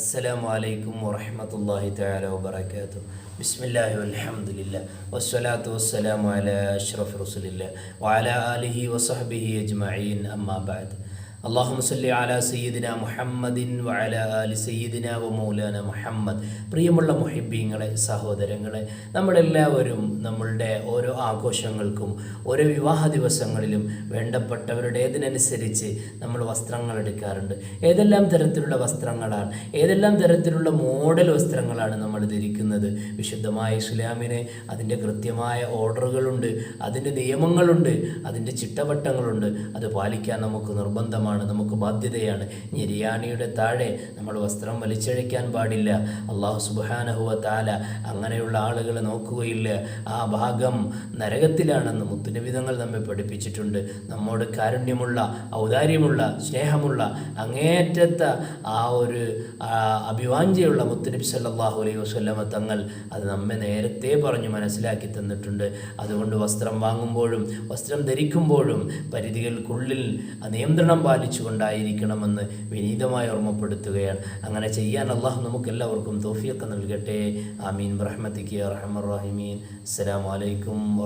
السلام عليكم ورحمة الله تعالى وبركاته بسم الله والحمد لله والصلاة والسلام على أشرف رسول الله وعلى آله وصحبه أجمعين أما بعد അള്ളാഹു സല്ലി അല സയ്യിദിന മുഹമ്മദിൻ വഅല അലി സയ്യിദിന വ മൗലാന മുഹമ്മദ് പ്രിയമുള്ള മുഹിബീങ്ങളെ സഹോദരങ്ങളെ നമ്മളെല്ലാവരും നമ്മളുടെ ആഘോഷങ്ങൾക്കും ഓരോ വിവാഹ ദിവസങ്ങളിലും വേണ്ടപ്പെട്ടവരുടേതിനനുസരിച്ച് നമ്മൾ വസ്ത്രങ്ങൾ എടുക്കാറുണ്ട് ഏതെല്ലാം തരത്തിലുള്ള വസ്ത്രങ്ങളാണ് ഏതെല്ലാം തരത്തിലുള്ള മോഡൽ വസ്ത്രങ്ങളാണ് നമ്മൾ ധരിക്കുന്നത്? വിശുദ്ധമായ ഇസ്ലാമിന് അതിന്റെ കൃത്യമായ ഓർഡറുകളുണ്ട് അതിന്റെ നിയമങ്ങളുണ്ട് അതിന്റെ ചിട്ടവട്ടങ്ങളുണ്ട്. അത് പാലിക്കാൻ നമുക്ക് നിർബന്ധമാണ് നമുക്ക് ബാധ്യതയാണ്. ഞെരിയാണിയുടെ താഴെ നമ്മൾ വസ്ത്രം വലിച്ചഴിക്കാൻ പാടില്ല. അള്ളാഹു സുബാനഹുവ താല അങ്ങനെയുള്ള ആളുകളെ നോക്കുകയില്ല. ആ ഭാഗം നരകത്തിലാണെന്ന് മുത്തുനിവിധങ്ങൾ നമ്മെ പഠിപ്പിച്ചിട്ടുണ്ട്. നമ്മോട് കാരുണ്യമുള്ള ഔദാര്യമുള്ള സ്നേഹമുള്ള അങ്ങേറ്റത്തെ ആ ഒരു അഭിവാഞ്ചയുള്ള മുത്തുനബി സല്ലാഹു അലൈഹി വസല്ലമ തങ്ങൾ അത് നമ്മെ നേരത്തെ പറഞ്ഞു മനസ്സിലാക്കി തന്നിട്ടുണ്ട്. അതുകൊണ്ട് വസ്ത്രം വാങ്ങുമ്പോഴും വസ്ത്രം ധരിക്കുമ്പോഴും പരിധികൾക്കുള്ളിൽ നിയന്ത്രണം പാലിച്ചുകൊണ്ടായിരിക്കണമെന്ന് വിനീതമായി ഓർമ്മപ്പെടുത്തുകയാണ്. അങ്ങനെ ചെയ്യാൻ അള്ളാഹു നമുക്ക് എല്ലാവർക്കും തോഫിയൊക്കെ നൽകട്ടെ. ആമീൻ. റഹ്മത്തിക്ക് റഹ്മർ റഹിമീൻ. അസ്സലാമു